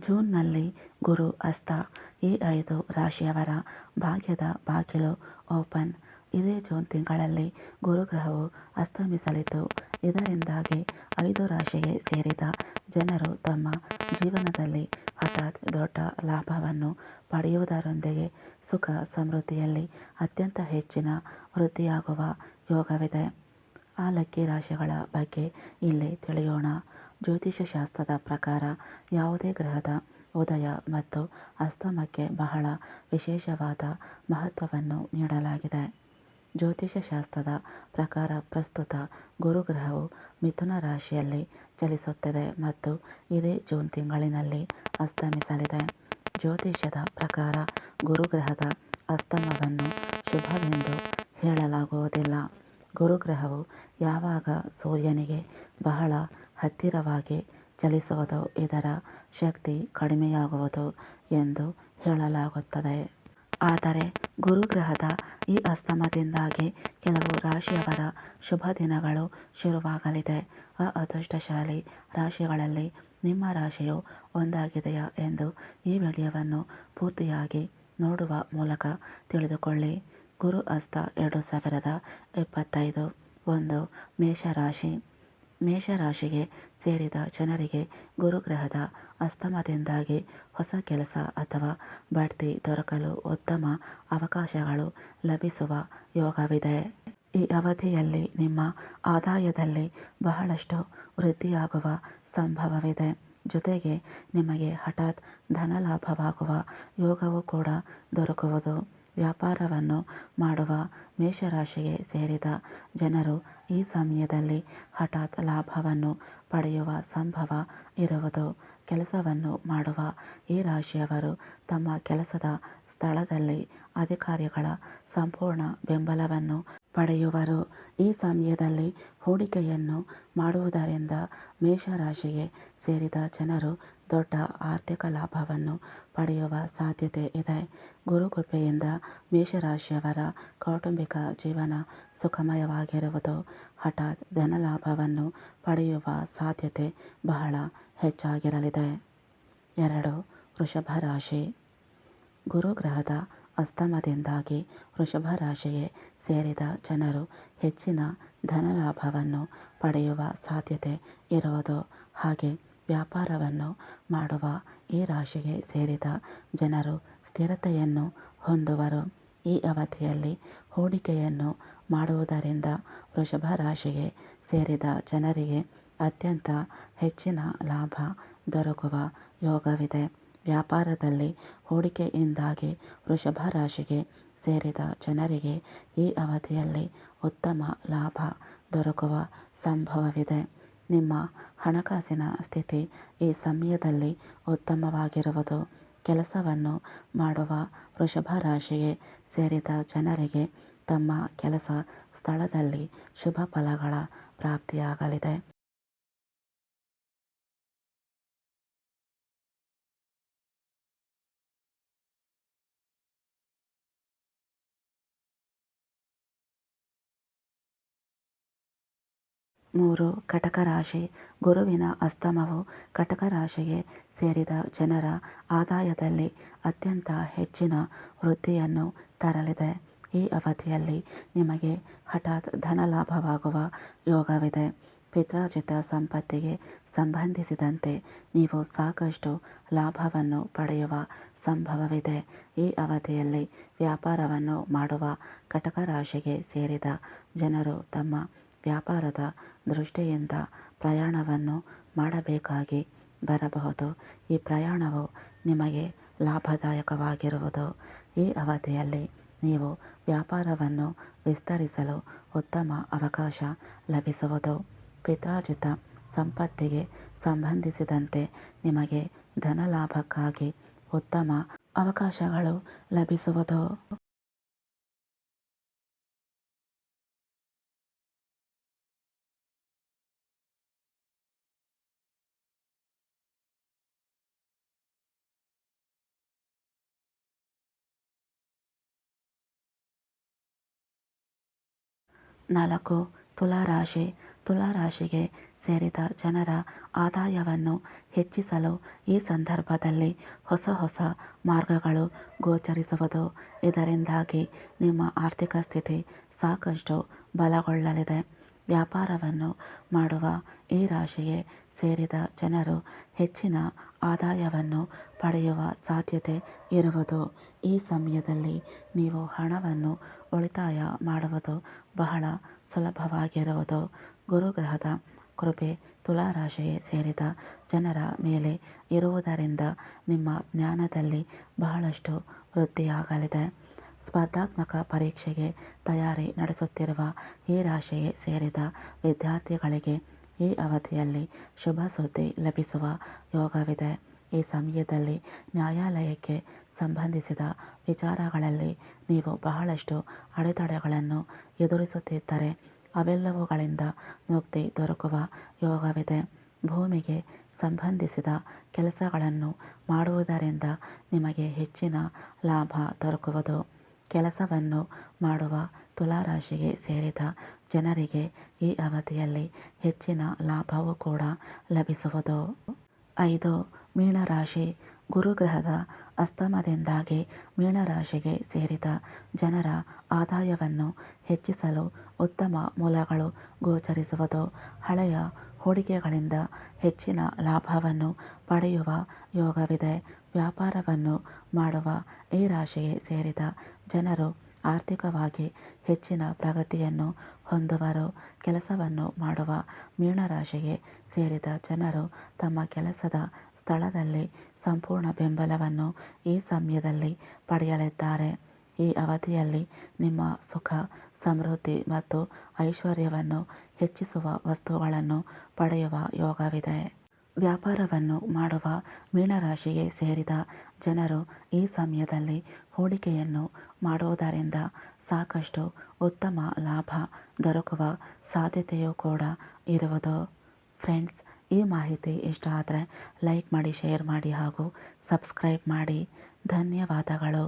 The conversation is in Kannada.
ಜೂನ್ನಲ್ಲಿ ಗುರು ಅಸ್ತ ಈ ಐದು ರಾಶಿಯವರ ಭಾಗ್ಯದ ಬಾಗಿಲು ಓಪನ್. ಇದೇ ಜೂನ್ ತಿಂಗಳಲ್ಲಿ ಗುರುಗ್ರಹವು ಅಸ್ತಮಿಸಲಿದ್ದು ಇದರಿಂದಾಗಿ ಐದು ರಾಶಿಗೆ ಸೇರಿದ ಜನರು ತಮ್ಮ ಜೀವನದಲ್ಲಿ ಹಠಾತ್ ದೊಡ್ಡ ಲಾಭವನ್ನು ಪಡೆಯುವುದರೊಂದಿಗೆ ಸುಖ ಸಮೃದ್ಧಿಯಲ್ಲಿ ಅತ್ಯಂತ ಹೆಚ್ಚಿನ ವೃದ್ಧಿಯಾಗುವ ಯೋಗವಿದೆ. ಆ ಲಕ್ಕಿ ರಾಶಿಗಳ ಬಗ್ಗೆ ಇಲ್ಲಿ ತಿಳಿಯೋಣ. ಜ್ಯೋತಿಷ್ಯ ಶಾಸ್ತ್ರದ ಪ್ರಕಾರ ಯಾವುದೇ ಗ್ರಹದ ಉದಯ ಮತ್ತು ಅಸ್ತಮಕ್ಕೆ ಬಹಳ ವಿಶೇಷವಾದ ಮಹತ್ವವನ್ನು ನೀಡಲಾಗಿದೆ. ಜ್ಯೋತಿಷ್ಯ ಶಾಸ್ತ್ರದ ಪ್ರಕಾರ ಪ್ರಸ್ತುತ ಗುರುಗ್ರಹವು ಮಿಥುನ ರಾಶಿಯಲ್ಲಿ ಚಲಿಸುತ್ತಿದೆ ಮತ್ತು ಇದೇ ಜೂನ್ ತಿಂಗಳಿನಲ್ಲಿ ಅಸ್ತಮಿಸಲಿದೆ. ಜ್ಯೋತಿಷ್ಯದ ಪ್ರಕಾರ ಗುರುಗ್ರಹದ ಅಸ್ತಮವನ್ನು ಶುಭವೆಂದು ಹೇಳಲಾಗುವುದಿಲ್ಲ. ಗುರುಗ್ರಹವು ಯಾವಾಗ ಸೂರ್ಯನಿಗೆ ಬಹಳ ಹತ್ತಿರವಾಗಿ ಚಲಿಸುವುದೋ, ಇದರ ಶಕ್ತಿ ಕಡಿಮೆಯಾಗುವುದು ಎಂದು ಹೇಳಲಾಗುತ್ತದೆ. ಆದರೆ ಗುರುಗ್ರಹದ ಈ ಅಸ್ತಮದಿಂದಾಗಿ ಕೆಲವು ರಾಶಿಯವರ ಶುಭ ದಿನಗಳು ಶುರುವಾಗಲಿದೆ. ಆ ಅದೃಷ್ಟಶಾಲಿ ರಾಶಿಗಳಲ್ಲಿ ನಿಮ್ಮ ರಾಶಿಯು ಒಂದಾಗಿದೆಯಾ ಎಂದು ಈ ವಿಡಿಯೋವನ್ನು ಪೂರ್ತಿಯಾಗಿ ನೋಡುವ ಮೂಲಕ ತಿಳಿದುಕೊಳ್ಳಿ. ಗುರು ಅಸ್ತ ಎರಡು ಸಾವಿರದ ಇಪ್ಪತ್ತೈದು ಒಂದು ಮೇಷರಾಶಿ. ಮೇಷರಾಶಿಗೆ ಸೇರಿದ ಜನರಿಗೆ ಗುರುಗ್ರಹದ ಅಸ್ತಮದಿಂದಾಗಿ ಹೊಸ ಕೆಲಸ ಅಥವಾ ಬಡ್ತಿ ದೊರಕಲು ಉತ್ತಮ ಅವಕಾಶಗಳು ಲಭಿಸುವ ಯೋಗವಿದೆ. ಈ ಅವಧಿಯಲ್ಲಿ ನಿಮ್ಮ ಆದಾಯದಲ್ಲಿ ಬಹಳಷ್ಟು ವೃದ್ಧಿಯಾಗುವ ಸಂಭವವಿದೆ. ಜೊತೆಗೆ ನಿಮಗೆ ಹಠಾತ್ ಧನಲಾಭವಾಗುವ ಯೋಗವೂ ಕೂಡ ದೊರಕುವುದು. ವ್ಯಾಪಾರವನ್ನು ಮಾಡುವ ಮೇಷರಾಶಿಗೆ ಸೇರಿದ ಜನರು ಈ ಸಮಯದಲ್ಲಿ ಹಠಾತ್ ಲಾಭವನ್ನು ಪಡೆಯುವ ಸಂಭವ ಇರುವುದು, ಕೆಲಸವನ್ನು ಮಾಡುವ ಈ ರಾಶಿಯವರು ತಮ್ಮ ಕೆಲಸದ ಸ್ಥಳದಲ್ಲಿ ಅಧಿಕಾರಿಗಳ ಸಂಪೂರ್ಣ ಬೆಂಬಲವನ್ನು ಪಡೆಯುವರು. ಈ ಸಮಯದಲ್ಲಿ ಹೂಡಿಕೆಯನ್ನು ಮಾಡುವುದರಿಂದ ಮೇಷರಾಶಿಗೆ ಸೇರಿದ ಜನರು ದೊಡ್ಡ ಆರ್ಥಿಕ ಲಾಭವನ್ನು ಪಡೆಯುವ ಸಾಧ್ಯತೆ ಇದೆ. ಗುರುಕೃಪೆಯಿಂದ ಮೇಷರಾಶಿಯವರ ಕೌಟುಂಬಿಕ ಜೀವನ ಸುಖಮಯವಾಗಿರುವುದು ಹಠಾತ್ ಧನಲಾಭವನ್ನು ಪಡೆಯುವ ಸಾಧ್ಯತೆ ಬಹಳ ಹೆಚ್ಚಾಗಿರಲಿದೆ. ಎರಡು, ವೃಷಭ ರಾಶಿ. ಗುರುಗ್ರಹದ ಅಸ್ತಮದಿಂದಾಗಿ ವೃಷಭ ರಾಶಿಗೆ ಸೇರಿದ ಜನರು ಹೆಚ್ಚಿನ ಧನಲಾಭವನ್ನು ಪಡೆಯುವ ಸಾಧ್ಯತೆ ಇರುವುದು ಹಾಗೆ ವ್ಯಾಪಾರವನ್ನು ಮಾಡುವ ಈ ರಾಶಿಗೆ ಸೇರಿದ ಜನರು ಸ್ಥಿರತೆಯನ್ನು ಹೊಂದುವರು. ಈ ಅವಧಿಯಲ್ಲಿ ಹೂಡಿಕೆಯನ್ನು ಮಾಡುವುದರಿಂದ ವೃಷಭ ರಾಶಿಗೆ ಸೇರಿದ ಜನರಿಗೆ ಅತ್ಯಂತ ಹೆಚ್ಚಿನ ಲಾಭ ದೊರಕುವ ಯೋಗವಿದೆ. ವ್ಯಾಪಾರದಲ್ಲಿ ಹೂಡಿಕೆಯಿಂದಾಗಿ ವೃಷಭ ರಾಶಿಗೆ ಸೇರಿದ ಜನರಿಗೆ ಈ ಅವಧಿಯಲ್ಲಿ ಉತ್ತಮ ಲಾಭ ದೊರಕುವ ಸಂಭವವಿದೆ. ನಿಮ್ಮ ಹಣಕಾಸಿನ ಸ್ಥಿತಿ ಈ ಸಮಯದಲ್ಲಿ ಉತ್ತಮವಾಗಿರುವುದು ಕೆಲಸವನ್ನು ಮಾಡುವ ವೃಷಭ ರಾಶಿಗೆ ಸೇರಿದ ಜನರಿಗೆ ತಮ್ಮ ಕೆಲಸ ಸ್ಥಳದಲ್ಲಿ ಶುಭ ಫಲಗಳ ಪ್ರಾಪ್ತಿಯಾಗಲಿದೆ. ಮೂರು ಕಟಕ ರಾಶಿ ಗುರುವಿನ ಅಸ್ತಮವು ಕಟಕ ರಾಶಿಗೆ ಸೇರಿದ ಜನರ ಆದಾಯದಲ್ಲಿ ಅತ್ಯಂತ ಹೆಚ್ಚಿನ ವೃದ್ಧಿಯನ್ನು ತರಲಿದೆ. ಈ ಅವಧಿಯಲ್ಲಿ ನಿಮಗೆ ಹಠಾತ್ ಧನಲಾಭವಾಗುವ ಯೋಗವಿದೆ. ಪಿತ್ರಾರ್ಜಿತ ಸಂಪತ್ತಿಗೆ ಸಂಬಂಧಿಸಿದಂತೆ ನೀವು ಸಾಕಷ್ಟು ಲಾಭವನ್ನು ಪಡೆಯುವ ಸಂಭವವಿದೆ. ಈ ಅವಧಿಯಲ್ಲಿ ವ್ಯಾಪಾರವನ್ನು ಮಾಡುವ ಕಟಕ ರಾಶಿಗೆ ಸೇರಿದ ಜನರು ತಮ್ಮ ವ್ಯಾಪಾರದ ದೃಷ್ಟಿಯಿಂದ ಪ್ರಯಾಣವನ್ನು ಮಾಡಬೇಕಾಗಿ ಬರಬಹುದು. ಈ ಪ್ರಯಾಣವು ನಿಮಗೆ ಲಾಭದಾಯಕವಾಗಿರುವುದು. ಈ ಅವಧಿಯಲ್ಲಿ ನೀವು ವ್ಯಾಪಾರವನ್ನು ವಿಸ್ತರಿಸಲು ಉತ್ತಮ ಅವಕಾಶ ಲಭಿಸುವುದು. ಪಿತ್ರಾರ್ಜಿತ ಸಂಪತ್ತಿಗೆ ಸಂಬಂಧಿಸಿದಂತೆ ನಿಮಗೆ ಧನಲಾಭಕ್ಕಾಗಿ ಉತ್ತಮ ಅವಕಾಶಗಳು ಲಭಿಸುವುದು. ನಾಲ್ಕು ತುಲಾರಾಶಿ. ತುಲಾರಾಶಿಗೆ ಸೇರಿದ ಜನರ ಆದಾಯವನ್ನು ಹೆಚ್ಚಿಸಲು ಈ ಸಂದರ್ಭದಲ್ಲಿ ಹೊಸ ಹೊಸ ಮಾರ್ಗಗಳು ಗೋಚರಿಸುವುದು. ಇದರಿಂದಾಗಿ ನಿಮ್ಮ ಆರ್ಥಿಕ ಸ್ಥಿತಿ ಸಾಕಷ್ಟು ಬಲಗೊಳ್ಳಲಿದೆ. ವ್ಯಾಪಾರವನ್ನು ಮಾಡುವ ಈ ರಾಶಿಗೆ ಸೇರಿದ ಜನರು ಹೆಚ್ಚಿನ ಆದಾಯವನ್ನು ಪಡೆಯುವ ಸಾಧ್ಯತೆ ಇರುವುದು. ಈ ಸಮಯದಲ್ಲಿ ನೀವು ಹಣವನ್ನು ಉಳಿತಾಯ ಮಾಡುವುದು ಬಹಳ ಸುಲಭವಾಗಿರುವುದು. ಗುರುಗ್ರಹದ ಕೃಪೆ ತುಲಾರಾಶಿಗೆ ಸೇರಿದ ಜನರ ಮೇಲೆ ಇರುವುದರಿಂದ ನಿಮ್ಮ ಜ್ಞಾನದಲ್ಲಿ ಬಹಳಷ್ಟು ವೃದ್ಧಿಯಾಗಲಿದೆ. ಸ್ಪರ್ಧಾತ್ಮಕ ಪರೀಕ್ಷೆಗೆ ತಯಾರಿ ನಡೆಸುತ್ತಿರುವ ಈ ರಾಶಿಗೆ ಸೇರಿದ ವಿದ್ಯಾರ್ಥಿಗಳಿಗೆ ಈ ಅವಧಿಯಲ್ಲಿ ಶುಭ ಸುದ್ದಿ ಲಭಿಸುವ ಯೋಗವಿದೆ. ಈ ಸಮಯದಲ್ಲಿ ನ್ಯಾಯಾಲಯಕ್ಕೆ ಸಂಬಂಧಿಸಿದ ವಿಚಾರಗಳಲ್ಲಿ ನೀವು ಬಹಳಷ್ಟು ಅಡೆತಡೆಗಳನ್ನು ಎದುರಿಸುತ್ತಿದ್ದರೆ ಅವೆಲ್ಲವುಗಳಿಂದ ಮುಕ್ತಿ ದೊರಕುವ ಯೋಗವಿದೆ. ಭೂಮಿಗೆ ಸಂಬಂಧಿಸಿದ ಕೆಲಸಗಳನ್ನು ಮಾಡುವುದರಿಂದ ನಿಮಗೆ ಹೆಚ್ಚಿನ ಲಾಭ ದೊರಕುವುದು. ಕೆಲಸವನ್ನು ಮಾಡುವ ತುಲಾರಾಶಿಗೆ ಸೇರಿದ ಜನರಿಗೆ ಈ ಅವಧಿಯಲ್ಲಿ ಹೆಚ್ಚಿನ ಲಾಭವು ಕೂಡ ಲಭಿಸುವುದು. ಐದು, ಮೀನರಾಶಿ. ಗುರುಗ್ರಹದ ಅಸ್ತಮದಿಂದಾಗಿ ಮೀನರಾಶಿಗೆ ಸೇರಿದ ಜನರ ಆದಾಯವನ್ನು ಹೆಚ್ಚಿಸಲು ಉತ್ತಮ ಮೂಲಗಳು ಗೋಚರಿಸುವುದು. ಹಳೆಯ ಹೂಡಿಕೆಗಳಿಂದ ಹೆಚ್ಚಿನ ಲಾಭವನ್ನು ಪಡೆಯುವ ಯೋಗವಿದೆ. ವ್ಯಾಪಾರವನ್ನು ಮಾಡುವ ಈ ರಾಶಿಗೆ ಸೇರಿದ ಜನರು ಆರ್ಥಿಕವಾಗಿ ಹೆಚ್ಚಿನ ಪ್ರಗತಿಯನ್ನು ಹೊಂದುವರು, ಕೆಲಸವನ್ನು ಮಾಡುವ ಮೀನರಾಶಿಗೆ ಸೇರಿದ ಜನರು ತಮ್ಮ ಕೆಲಸದ ಸ್ಥಳದಲ್ಲಿ ಸಂಪೂರ್ಣ ಬೆಂಬಲವನ್ನು ಈ ಸಮಯದಲ್ಲಿ ಪಡೆಯಲಿದ್ದಾರೆ. ಈ ಅವಧಿಯಲ್ಲಿ ನಿಮ್ಮ ಸುಖ, ಸಮೃದ್ಧಿ ಮತ್ತು ಐಶ್ವರ್ಯವನ್ನು ಹೆಚ್ಚಿಸುವ ವಸ್ತುಗಳನ್ನು ಪಡೆಯುವ ಯೋಗವಿದೆ. ವ್ಯಾಪಾರವನ್ನು ಮಾಡುವ ಮೀನರಾಶಿಗೆ ಸೇರಿದ ಜನರು ಈ ಸಮಯದಲ್ಲಿ ಹೂಡಿಕೆಯನ್ನು ಮಾಡುವುದರಿಂದ ಸಾಕಷ್ಟು ಉತ್ತಮ ಲಾಭ ದೊರಕುವ ಸಾಧ್ಯತೆಯೂ ಕೂಡ ಇರುವುದು. ಫ್ರೆಂಡ್ಸ್, ಈ ಮಾಹಿತಿ ಇಷ್ಟ ಆದರೆ ಲೈಕ್ ಮಾಡಿ, ಶೇರ್ ಮಾಡಿ ಹಾಗೂ ಸಬ್ಸ್ಕ್ರೈಬ್ ಮಾಡಿ. ಧನ್ಯವಾದಗಳು.